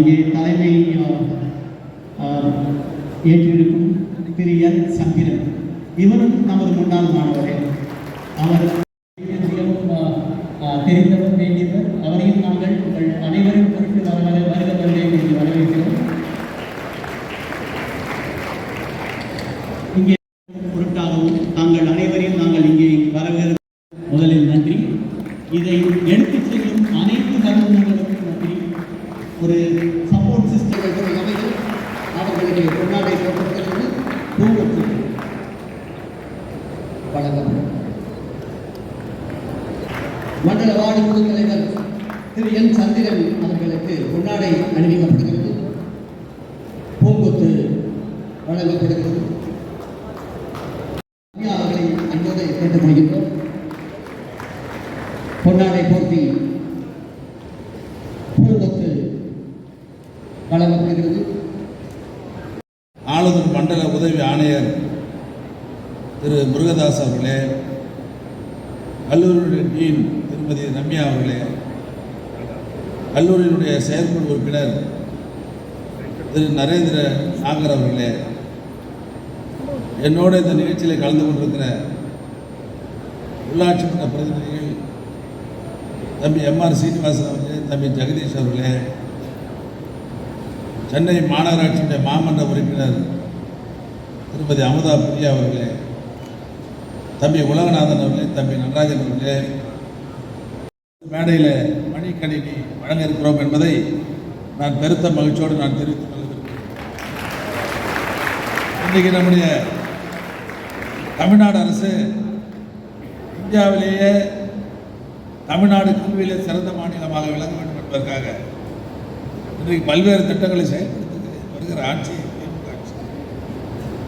இங்கே தலைமை ஏற்றிருக்கும் பெரிய என் இவரும் நமது முன்னாள் மாணவரே. அவர் மிகவும் தெரிந்தவர் வேண்டியவர். அவரையும் நாங்கள் உங்கள் அனைவரும் குறித்து வருவது வருக மண்டல குழு தலைவர் திரு என் சந்திரன் அவர்களுக்கு கொண்டாடை அணிவிக்கப்படுகிறது. பூங்கொத்து வழங்கப்படுகிறது. ஐயா அவர்களை அன்போடு கேட்டுக்கொள்கின்றோம். பொன்னாடை போர்த்தி பூங்கொத்து வழங்கப்படுகிறது. ஆளுநர் மண்டல உதவி ஆணையர் திரு முருகதாஸ் அவர்களே கல்லூரியுடைய டீன் திருமதி ரம்யா அவர்களே கல்லூரியினுடைய செயற்குழு உறுப்பினர் திரு நரேந்திர நாகர் அவர்களே என்னோட இந்த நிகழ்ச்சியில் கலந்து கொண்டிருக்கிற உள்ளாட்சி மன்ற பிரதிநிதிகள் தம்பி எம்ஆர் சீனிவாசன் அவர்களே தம்பி ஜெகதீஷ் அவர்களே சென்னை மாநகராட்சியுடைய மாமன்ற உறுப்பினர் திருமதி அமுதா பிரியா அவர்களே தம்பி உலகநாதன் அவர்களே தம்பி நடராஜன் அவர்களே மேடையில் மணிக்கணினி வழங்க இருக்கிறோம் என்பதை நான் பெருத்த மகிழ்ச்சியோடு நான் தெரிவித்துக் கொள்கிறேன். இன்றைக்கு நம்முடைய தமிழ்நாடு அரசு இந்தியாவிலேயே தமிழ்நாடு கல்வியிலே சிறந்த மாநிலமாக விளங்க வேண்டும் என்பதற்காக இன்றைக்கு பல்வேறு திட்டங்களை செயல்படுத்தி வருகிற ஆட்சி திமுக ஆட்சி.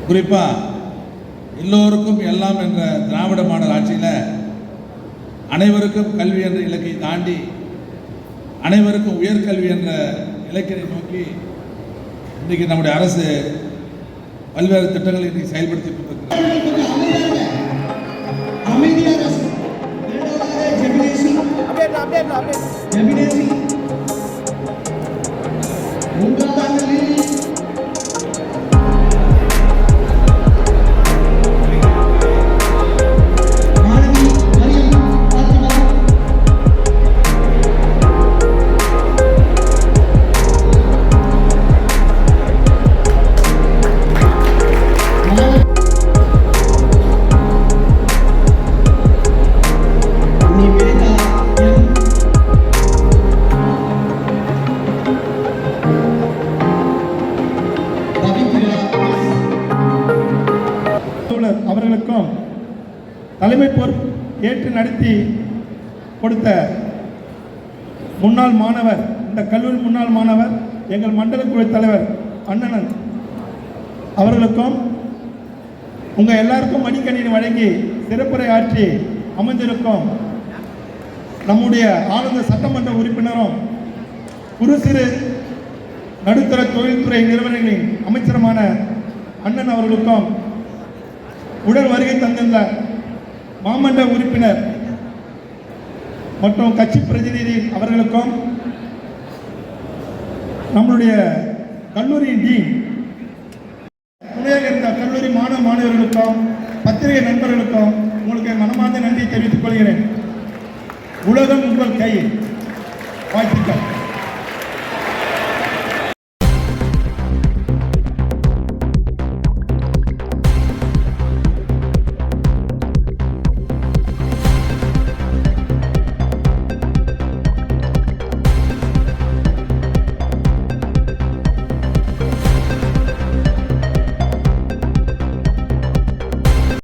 குறிப்பாக எல்லோருக்கும் எல்லாம் என்ற திராவிட மாடல் ஆட்சியில் அனைவருக்கும் கல்வி என்ற இலக்கை தாண்டி அனைவருக்கும் உயர்கல்வி என்ற இலக்கினை நோக்கி இன்றைக்கு நம்முடைய அரசு பல்வேறு திட்டங்களை இன்றைக்கு செயல்படுத்தி கொண்டிருக்கிறது. அவர்களுக்கும் தலைமை பொறுப்பு ஏற்று நடத்தி கொடுத்த முன்னாள் மாணவர் இந்த கல்லூரி முன்னாள் மாணவர் எங்கள் மண்டல குழு தலைவர் அண்ணனன் அவர்களுக்கும் உங்கள் எல்லாருக்கும் மடிக்கணினி வழங்கி சிறப்புரை ஆற்றி அமைந்திருக்கும் நம்முடைய ஆளுநர் சட்டமன்ற உறுப்பினரும் குறு சிறு நடுத்தர தொழில்துறை நிறுவனங்களின் அமைச்சருமான அண்ணன் அவர்களுக்கும் உடல் வருகை தந்துள்ள மாமன்ற உறுப்பினர் மற்றும் கட்சி பிரதிநிதி அவர்களுக்கும் நம்மளுடைய கல்லூரியின் டீன் துணையாக இருந்த கல்லூரி மாணவ மாணவர்களுக்கும் பத்திரிகை நண்பர்களுக்கும் உங்களுக்கு மனமார்ந்த நன்றி தெரிவித்துக் கொள்கிறேன். உலகம் உங்கள் கையில்.